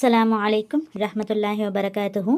அஸ்ஸலாமு அலைக்கும் ரஹ்மத்துல்லாஹி வபரகாத்துஹு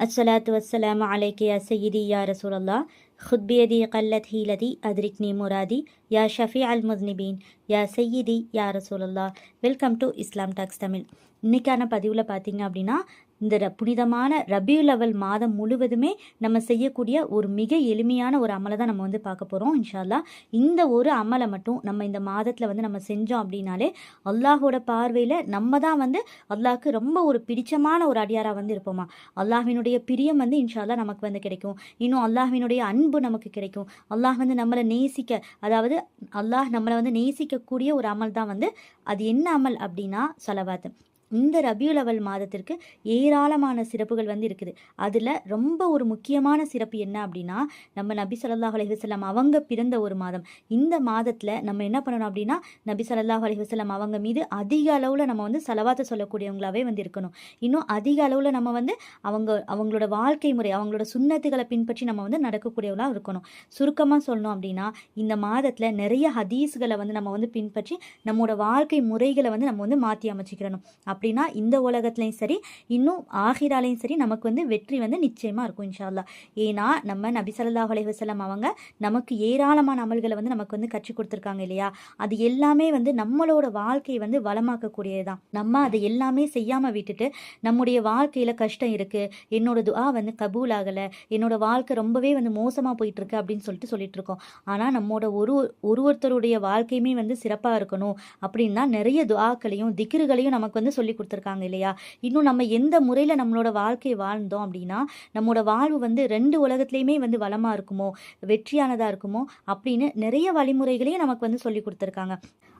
அஸ்ஸலாத்து வஸ்ஸலாமு அலைக்கு யா சையீதி யா ரசூலல்லா ஹுத்பியதி கல்லத் ஹீலதி அதிரிக்னி முராதி யா ஷஃபி அல் முஸ்னிபீன் யா சையீதி யா ரசூலல்லா welcome to Islam talks Tamil இன்னைக்கான பதிவில் பார்த்தீங்க அப்படின்னா இந்த ர- புனிதமான ரபியுல் அவல் மாதம் முழுவதுமே நம்ம செய்யக்கூடிய ஒரு மிக எளிமையான ஒரு அமலை தான் நம்ம வந்து பார்க்க போகிறோம் இன்ஷால்லா இந்த ஒரு அமலை மட்டும் நம்ம இந்த மாதத்தில் வந்து நம்ம செஞ்சோம் அப்படின்னாலே அல்லாஹோட பார்வையில் நம்ம தான் வந்து அல்லாஹ்க்கு ரொம்ப ஒரு பிடிச்சமான ஒரு அடியாராக வந்து இருப்போமா? அல்லாஹினுடைய பிரியம் வந்து இன்ஷால்லா நமக்கு வந்து கிடைக்கும். இன்னும் அல்லாஹினுடைய அன்பு நமக்கு கிடைக்கும். அல்லாஹ் வந்து நம்மளை நேசிக்க அதாவது அல்லாஹ் நம்மளை வந்து நேசிக்கக்கூடிய ஒரு அமல் தான் வந்து அது என்ன அமல் அப்படின்னா சொலவாத்து. இந்த ரபியுல் அவல் மாதத்திற்கு ஏராளமான சிறப்புகள் வந்து இருக்குது. அதில் ரொம்ப ஒரு முக்கியமான சிறப்பு என்ன அப்படின்னா நம்ம நபி ஸல்லல்லாஹு அலைவசல்லாம் அவங்க பிறந்த ஒரு மாதம். இந்த மாதத்தில் நம்ம என்ன பண்ணணும் அப்படின்னா நபி ஸல்லல்லாஹு அலைவசல்லாம் அவங்க மீது அதிக அளவில் நம்ம வந்து செலவாத்த சொல்லக்கூடியவங்களாகவே வந்து இருக்கணும். இன்னும் அதிக அளவில் நம்ம வந்து அவங்க அவங்களோட வாழ்க்கை முறை அவங்களோட சுண்ணத்துகளை பின்பற்றி நம்ம வந்து நடக்கக்கூடியவங்களாக இருக்கணும். சுருக்கமாக சொல்லணும் அப்படின்னா இந்த மாதத்தில் நிறைய ஹதீஸ்களை வந்து நம்ம வந்து பின்பற்றி நம்மளோட வாழ்க்கை முறைகளை வந்து நம்ம வந்து மாற்றி அமைச்சிக்கிறணும். அப்படின்னா இந்த உலகத்துலையும் சரி இன்னும் ஆகிராலையும் சரி நமக்கு வந்து வெற்றி வந்து நிச்சயமாக இருக்கும் இன்ஷா அல்லாஹ் ஏன்னா நம்ம நபி ஸல்லல்லாஹு அலைஹி அவங்க நமக்கு ஏராளமான அமல்களை வந்து நமக்கு வந்து கற்றுக் கொடுத்துருக்காங்க இல்லையா? அது எல்லாமே வந்து நம்மளோட வாழ்க்கையை வந்து வளமாக்கக்கூடியது தான் நம்ம அதை எல்லாமே செய்யாமல் விட்டுட்டு நம்முடைய வாழ்க்கையில் கஷ்டம் இருக்குது என்னோட துஆ வந்து கபூல் ஆகலை என்னோட வாழ்க்கை ரொம்பவே வந்து மோசமாக போயிட்டு இருக்கு அப்படின்னு சொல்லிட்டு சொல்லிட்டு இருக்கோம். ஆனால் நம்மோட ஒரு ஒரு ஒருத்தருடைய வாழ்க்கையுமே வந்து சிறப்பாக இருக்கணும் அப்படின்னா நிறைய துஆக்களையும் திக்ருகளையும் நமக்கு வந்து சொல்லி கொடுத்துருக்காங்க இல்லையா? இன்னும் நம்ம எந்த முறையில் நம்மளோட வாழ்க்கையை வாழ்ந்தோம் அப்படின்னா நம்மளோட வாழ்வு வந்து ரெண்டு உலகத்துலேயுமே வந்து வளமாக இருக்குமோ வெற்றியானதாக இருக்குமோ அப்படின்னு நிறைய வழிமுறைகளையும் நமக்கு வந்து சொல்லி கொடுத்துருக்காங்க.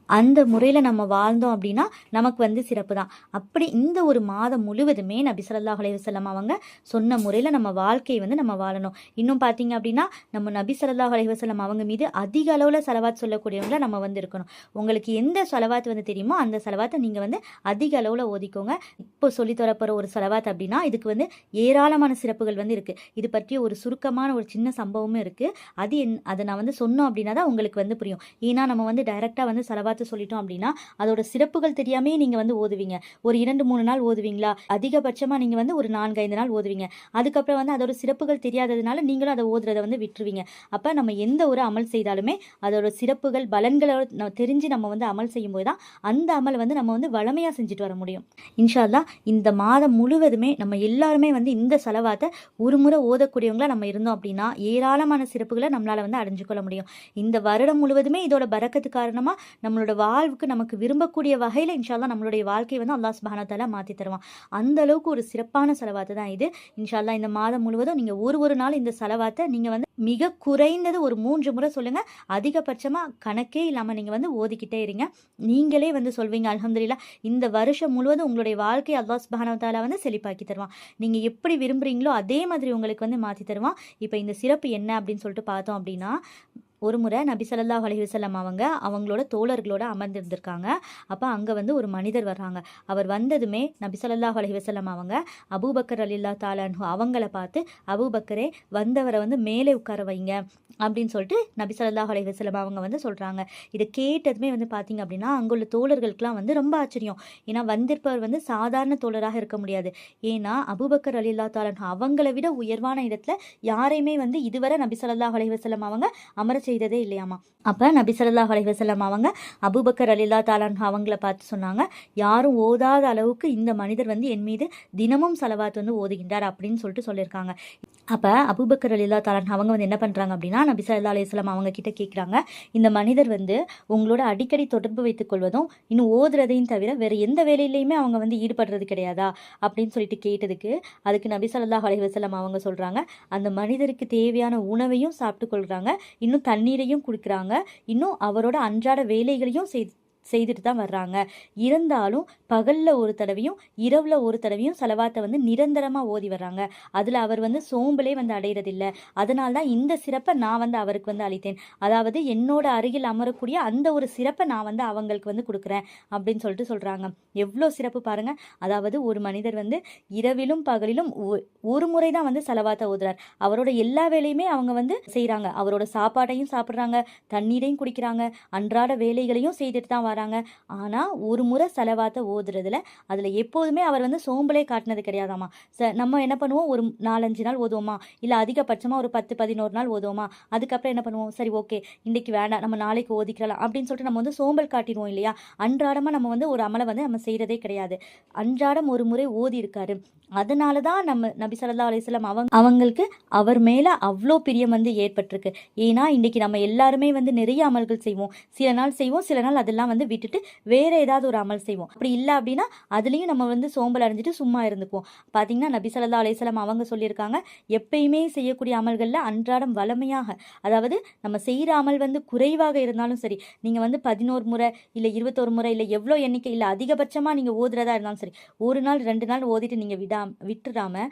அந்த முறையில் நம்ம வாழ்ந்தோம் அப்படின்னா நமக்கு வந்து சிறப்பு தான். அப்படி இந்த ஒரு மாதம் முழுவதுமே நபி ஸல்லல்லாஹு அலைவசல்லம் அவங்க சொன்ன முறையில் நம்ம வாழ்க்கையை வந்து நம்ம வாழணும். இன்னும் பார்த்தீங்க அப்படின்னா நம்ம நபி ஸல்லல்லாஹு அலைவசல்லம் அவங்க மீது அதிக அளவில் செலவாத் சொல்லக்கூடியவங்கள நம்ம வந்து இருக்கணும். உங்களுக்கு எந்த செலவாத் வந்து தெரியுமோ அந்த செலவாத்தை நீங்கள் வந்து அதிக அளவில் ஓதிக்கோங்க இப்போ சொல்லித்தரப்போகிற ஒரு செலவாத் அப்படின்னா இதுக்கு வந்து ஏராளமான சிறப்புகள் வந்து இருக்குது இது பற்றிய ஒரு சுருக்கமான ஒரு சின்ன சம்பவமும் இருக்குது அது என் அதை நான் வந்து சொன்னோம் அப்படின்னா தான் உங்களுக்கு வந்து புரியும். ஏன்னா நம்ம வந்து டைரெக்டாக வந்து செலவாத்து சொல்லிட்டோம் அப்படின்னா அதோட சிறப்புகள் தெரியாமே நீங்கள் வந்து ஓதுவீங்க. ஒரு இரண்டு மூணு நாள் ஓதுவீங்களா? அதிகபட்சமாக நீங்கள் வந்து ஒரு நான்கு ஐந்து நாள் ஓதுவீங்க. அதுக்கப்புறம் வந்து அதோட சிறப்புகள் தெரியாததுனால நீங்களும் அதை ஓதுறதை வந்து விட்டுருவீங்க. அப்போ நம்ம எந்த ஒரு அமல் செய்தாலுமே அதோட சிறப்புகள் பலன்களோட நம்ம தெரிஞ்சு நம்ம வந்து அமல் செய்யும்போது தான் அந்த அமல் வந்து நம்ம வந்து வளமையாக செஞ்சுட்டு வர முடியும். முடியும். இன்ஷால்லா இந்த மாதம் முழுவதுமே நம்ம எல்லாருமே வந்து இந்த செலவாத்தை ஒரு முறை ஓதக்கூடியவங்களா நம்ம இருந்தோம் அப்படின்னா ஏராளமான சிறப்புகளை நம்மளால் வந்து அடைஞ்சு கொள்ள முடியும். இந்த வருடம் முழுவதுமே இதோட பறக்கத்து காரணமாக நம்மளோட வாழ்வுக்கு நமக்கு விரும்பக்கூடிய வகையில் இன்ஷால்லா நம்மளுடைய வாழ்க்கையை வந்து அல்லாஸ் சுப்ஹானஹு வ மாற்றி தருவான். அந்த அளவுக்கு ஒரு சிறப்பான செலவாத்து தான் இது. இன்ஷால்லா இந்த மாதம் முழுவதும் நீங்கள் ஒரு ஒரு நாள் இந்த செலவாத்தை நீங்கள் வந்து மிக குறைந்தது ஒரு மூன்று முறை சொல்லுங்கள் அதிகபட்சமாக கணக்கே இல்லாமல் நீங்கள் வந்து ஓதிக்கிட்டே இருங்க. நீங்களே வந்து சொல்வீங்க அலமதுல்லா இந்த வருஷம் முழுவதும் உங்களுடைய வாழ்க்கை அல்லாஹ் சுப்ஹானஹு வந்து செழிப்பாக்கி தருவான். நீங்கள் எப்படி விரும்புகிறீங்களோ அதே மாதிரி உங்களுக்கு வந்து மாற்றி தருவான். இப்போ இந்த சிறப்பு என்ன அப்படின்னு சொல்லிட்டு பார்த்தோம் அப்படின்னா ஒரு முறை நபி சல்லாஹ் அலைஹி அவங்க அவங்களோட தோழர்களோட அமர்ந்திருந்திருக்காங்க. அப்போ அங்கே வந்து ஒரு மனிதர் வர்றாங்க. அவர் வந்ததுமே நபி சல்லாஹ் அலைஹி அவங்க அபூபக்கர் அலில்லா தாலான்ஹு அவங்கள பார்த்து அபூபக்கரே வந்தவரை வந்து மேலே உட்கார வைங்க. அப்படின்னு சொல்லிட்டு நபி ஸல்லல்லாஹு அலைஹி அவங்க வந்து சொல்கிறாங்க இதை கேட்டதுமே வந்து பார்த்தீங்க அப்படின்னா அங்குள்ள தோழர்களுக்கெலாம் வந்து ரொம்ப ஆச்சரியம். ஏன்னா வந்திருப்பவர் வந்து சாதாரண தோழராக இருக்க முடியாது. ஏன்னா அபுபக்கர் அலி அல்லா தாலன் அவங்கள விட உயர்வான இடத்துல யாரையுமே வந்து இதுவரை நபி ஸல்லல்லாஹு அலைஹி வஸல்லம் அவங்க அமர செய்ததே இல்லையாமா? அப்போ நபி ஸல்லல்லாஹு அலைஹி வஸல்லம் அவங்க அபூபக்கர் அலில்லா தாலான் அவங்கள பார்த்து சொன்னாங்க யாரும் ஓதாத அளவுக்கு இந்த மனிதர் வந்து என் மீது தினமும் செலவாத்து வந்து ஓதுகின்றார் அப்படின்னு சொல்லிட்டு சொல்லியிருக்காங்க. அப்போ அபூபக்கர் அலில்லா தாலான் அவங்க வந்து என்ன பண்ணுறாங்க அப்படின்னா நபி சல்லா அலையம் அவங்க கிட்ட கேட்குறாங்க இந்த மனிதர் வந்து உங்களோட அடிக்கடி தொடர்பு வைத்துக் கொள்வதும் இன்னும் ஓதுறதையும் தவிர வேற எந்த வேலையிலையுமே அவங்க வந்து ஈடுபடுறது கிடையாதா? அப்படின்னு சொல்லிட்டு கேட்டதுக்கு அதுக்கு நபி ஸல்லல்லாஹு அலைவசலம் அவங்க சொல்கிறாங்க அந்த மனிதருக்கு தேவையான உணவையும் சாப்பிட்டு கொள்கிறாங்க இன்னும் தண்ணீரையும் கொடுக்குறாங்க இன்னும் அவரோட அன்றாட வேலைகளையும் செய்து செய்துட்டு தான் வர்றாங்க. இருந்தாலும் பகலில் ஒரு தடவையும் இரவில் ஒரு தடவையும் செலவாத்தை வந்து நிரந்தரமாக ஓதி வர்றாங்க. அதில் அவர் வந்து சோம்பலே வந்து அடைகிறதில்ல அதனால தான் இந்த சிறப்பை நான் வந்து அவருக்கு வந்து அளித்தேன். அதாவது என்னோட அருகில் அமரக்கூடிய அந்த ஒரு சிறப்பை நான் வந்து அவங்களுக்கு வந்து கொடுக்குறேன் அப்படின்னு சொல்லிட்டு சொல்கிறாங்க எவ்வளோ சிறப்பு பாருங்க. அதாவது ஒரு மனிதர் வந்து இரவிலும் பகலிலும் ஒ- ஒரு முறை தான் வந்து செலவாத்தை ஓதுறார். அவரோட எல்லா வேலையுமே அவங்க வந்து செய்கிறாங்க அவரோட சாப்பாட்டையும் சாப்பிட்றாங்க. தண்ணீரையும் குடிக்கிறாங்க. அன்றாட வேலைகளையும் செய்துட்டு தான் வராங்க வராங்க. ஆனால் ஒரு முறை செலவாத்த ஓதுறதுல அதில் எப்போதுமே அவர் வந்து சோம்பலே காட்டினது கிடையாதாம்மா. ச நம்ம என்ன பண்ணுவோம்? ஒரு நாலஞ்சு நாள் ஓதுவோமா? இல்லை அதிகபட்சமாக ஒரு பத்து பதினோரு நாள் ஓதுவோமா? அதுக்கப்புறம் என்ன பண்ணுவோம்? சரி ஓகே. இன்றைக்கி வேண்டாம். நம்ம நாளைக்கு ஓதிக்கலாம். அப்படின்னு சொல்லிட்டு நம்ம வந்து சோம்பல் காட்டிடுவோம் இல்லையா? அன்றாடமாக நம்ம வந்து ஒரு அமலை வந்து நம்ம செய்கிறதே கிடையாது. அன்றாடம் ஒரு முறை ஓதி இருக்காரு. அதனால தான் நம்ம நபி சல்லா அலிஸ்லாம் அவங்க அவங்களுக்கு அவர் மேலே அவ்வளோ பிரியம் வந்து ஏற்பட்டிருக்கு. ஏன்னா இன்றைக்கி நம்ம எல்லாருமே வந்து நிறைய அமல்கள் செய்வோம். சில நாள் செய்வோம் சில நாள் அதெல்லாம் வந்து விட்டுட்டு வேற ஏதாவது ஒரு அமல் செய்வோம். அப்படி இல்லை அப்படின்னா அதுலேயும் நம்ம வந்து சோம்பல் அடைஞ்சிட்டு சும்மா இருந்துக்குவோம். பார்த்தீங்கன்னா நபி சல்லா அலையம் அவங்க சொல்லியிருக்காங்க எப்பயுமே செய்யக்கூடிய அமல்களில் அன்றாடம் வளமையாக அதாவது நம்ம செய்கிற அமல் வந்து குறைவாக இருந்தாலும் சரி நீங்கள் வந்து பதினோரு முறை இல்லை இருபத்தோரு முறை இல்லை எவ்வளோ எண்ணிக்கை இல்லை அதிகபட்சமாக நீங்கள் ஓதுறதா இருந்தாலும் சரி ஒரு நாள் ரெண்டு நாள் ஓதிட்டு நீங்கள் விடா விட்டுடாம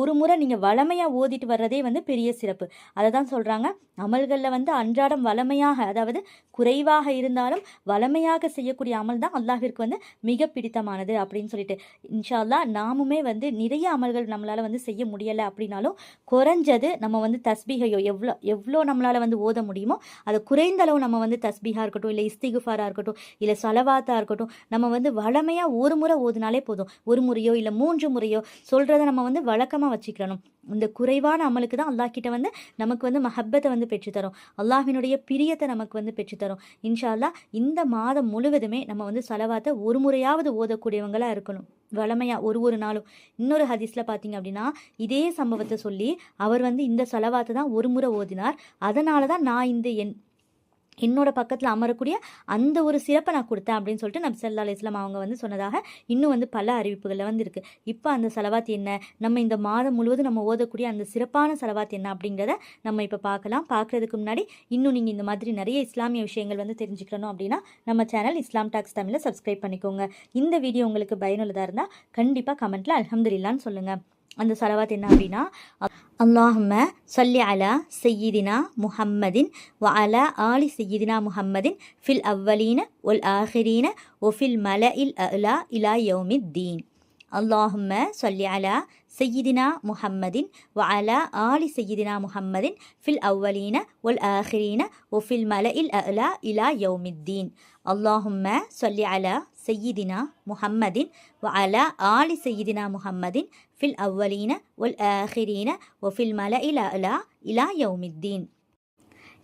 ஒரு முறை நீங்கள் வளமையாக ஓதிட்டு வர்றதே வந்து பெரிய சிறப்பு. அதை தான் சொல்கிறாங்க அமல்களில் வந்து அன்றாடம் வளமையாக அதாவது குறைவாக இருந்தாலும் வளமையாக செய்யக்கூடிய அமல் தான் அல்லாஹிற்கு வந்து மிக பிடித்தமானது அப்படின்னு சொல்லிட்டு. இன்ஷால்லா நாமுமே வந்து நிறைய அமல்கள் நம்மளால் வந்து செய்ய முடியலை அப்படின்னாலும் குறைஞ்சது நம்ம வந்து தஸ்பீகையோ எவ்வளோ எவ்வளோ நம்மளால் வந்து ஓத முடியுமோ அதை குறைந்த அளவு நம்ம வந்து தஸ்பீகா இருக்கட்டும் இல்லை இஸ்திகுஃபாராக இருக்கட்டும் இல்லை சலவாத்தா இருக்கட்டும் நம்ம வந்து வளமையாக ஒரு முறை ஓதுனாலே போதும். ஒரு முறையோ இல்லை மூன்று முறையோ சொல்கிறத நம்ம வந்து வழக்கமாக வச்சுக்கணும் இந்த குறைவான அமலுக்கு தான் அல்லாஹ் கிட்ட வந்து நமக்கு வந்து மஹப்பத்தை வந்து பெற்றுத்தரும். அல்லாஹினுடைய பிரியத்தை நமக்கு வந்து பெற்றுத்தரும். இன்ஷா இந்த மாதம் முழுவதுமே நம்ம வந்து செலவாத்தை ஒரு முறையாவது ஓதக்கூடியவங்களாக இருக்கணும். வளமையாக ஒரு ஒரு நாளும். இன்னொரு ஹதீஸில் பார்த்தீங்க அப்படின்னா இதே சம்பவத்தை சொல்லி அவர் வந்து இந்த செலவாத்தை தான் ஒரு முறை ஓதினார். அதனால தான் நான் இந்த என் என்னோட பக்கத்தில் அமரக்கூடிய அந்த ஒரு சிறப்பை நான் கொடுத்தேன் அப்படின்னு சொல்லிட்டு நபி சல்லா அலிஸ்லாம் அவங்க வந்து சொன்னதாக இன்னும் வந்து பல அறிவிப்புகளில் வந்து இருக்குது இப்போ அந்த செலவாத் என்ன? நம்ம இந்த மாதம் முழுவதும் நம்ம ஓதக்கூடிய அந்த சிறப்பான செலவாத் என்ன அப்படிங்கிறத நம்ம இப்போ பார்க்கலாம். பார்க்குறதுக்கு முன்னாடி இன்னும் நீங்கள் இந்த மாதிரி நிறைய இஸ்லாமிய விஷயங்கள் வந்து தெரிஞ்சுக்கணும் அப்படின்னா நம்ம சேனல் இஸ்லாம் டாக்ஸ் தமிழில் சப்ஸ்கிரைப் பண்ணிக்கோங்க. இந்த வீடியோ உங்களுக்கு பயனுள்ளதாக இருந்தால் கண்டிப்பாக கமெண்ட்டில் அலமதுல்லான்னு சொல்லுங்கள் அந்த செலவாத் என்ன அப்படின்னா அல்லாஹும்ம சொல்லி அலா சையீதினா முஹம்மதின் வ அலா ஆலி சையீதினா முஹம்மதின் ஃபில் அவ்வலீன ஒல் ஆஹிரீன ஒஃபில் மல இல் அலா இலா யௌமித் தீன் அல்லாஹும்ம சொல்லி அலா சையீதினா முஹம்மதின் வ அலா ஆலி சையீதினா முஹம்மதின் ஃபில் அவ்வலீன ஒல் ஆஹிரீன ஒஃபில் மல இல் அலா இலா யௌமித் தீன் அல்லாஹும்ம சொல்லி அலா سيدنا محمد وعلى آل سيدنا محمد في الأولين والآخرين وفي الملأ الأعلى إلى يوم الدين.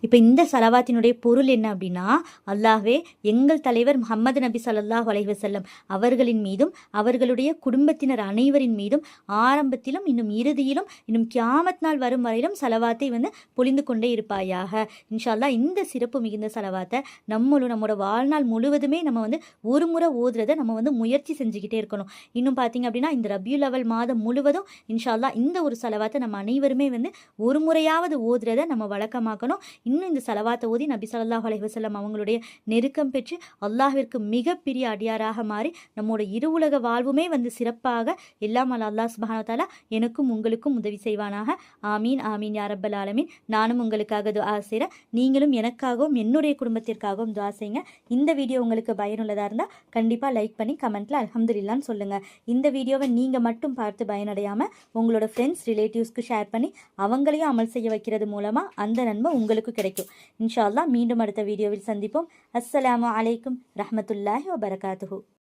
இப்போ இந்த சலவாத்தினுடைய பொருள் என்ன அப்படின்னா அல்லாஹ்வே எங்கள் தலைவர் முகமது நபி சல்லாஹ் அலைவசல்லம் அவர்களின் மீதும் அவர்களுடைய குடும்பத்தினர் அனைவரின் மீதும் ஆரம்பத்திலும் இன்னும் இறுதியிலும் இன்னும் கியாமத் நாள் வரும் வரையிலும் சலவாத்தை வந்து பொழிந்து கொண்டே இருப்பாயாக. இன்ஷால்லா இந்த சிறப்பு மிகுந்த சலவாத்தை நம்மளும் நம்மளோட வாழ்நாள் முழுவதுமே நம்ம வந்து ஒரு முறை ஓதுறதை நம்ம வந்து முயற்சி செஞ்சுக்கிட்டே இருக்கணும். இன்னும் பார்த்தீங்க அப்படின்னா இந்த ரபியூ லெவல் மாதம் முழுவதும் இன்ஷால்லா இந்த ஒரு சலவாத்தை நம்ம அனைவருமே வந்து ஒரு முறையாவது ஓதுறதை நம்ம வழக்கமாக்கணும். இன்னும் இந்த செலவாத்தை ஓதி நபி சல்லாஹ் அலைவசல்லம் அவங்களுடைய நெருக்கம் பெற்று அல்லாஹிற்கு மிகப்பெரிய அடியாராக மாறி நம்மோட இரு உலக வாழ்வுமே வந்து சிறப்பாக எல்லாம் அல்ல அல்லாஹ் சுபானத்தாலா எனக்கும் உங்களுக்கும் உதவி செய்வானாக. ஆமீன் ஆமீன் யாரப்பல் ஆலமீன். நானும் உங்களுக்காக துவா செய்கிறேன் நீங்களும் எனக்காகவும் என்னுடைய குடும்பத்திற்காகவும் துவா செய்யுங்க. இந்த வீடியோ உங்களுக்கு பயனுள்ளதாக இருந்தால் கண்டிப்பாக லைக் பண்ணி கமெண்ட்டில் அலமதுல்லான்னு சொல்லுங்கள் இந்த வீடியோவை நீங்கள் மட்டும் பார்த்து பயனடையாமல் உங்களோட ஃப்ரெண்ட்ஸ் ரிலேட்டிவ்ஸ்க்கு ஷேர் பண்ணி அவங்களையும் அமல் செய்ய வைக்கிறது மூலமாக அந்த நன்மை உங்களுக்கு கிடைக்கும். இன்ஷா அல்லாஹ் மீண்டும் அடுத்த வீடியோவில் சந்திப்போம். அஸ்ஸலாமு அலைக்கும் ரஹமத்துல்லாஹி வபரகாத்துஹு.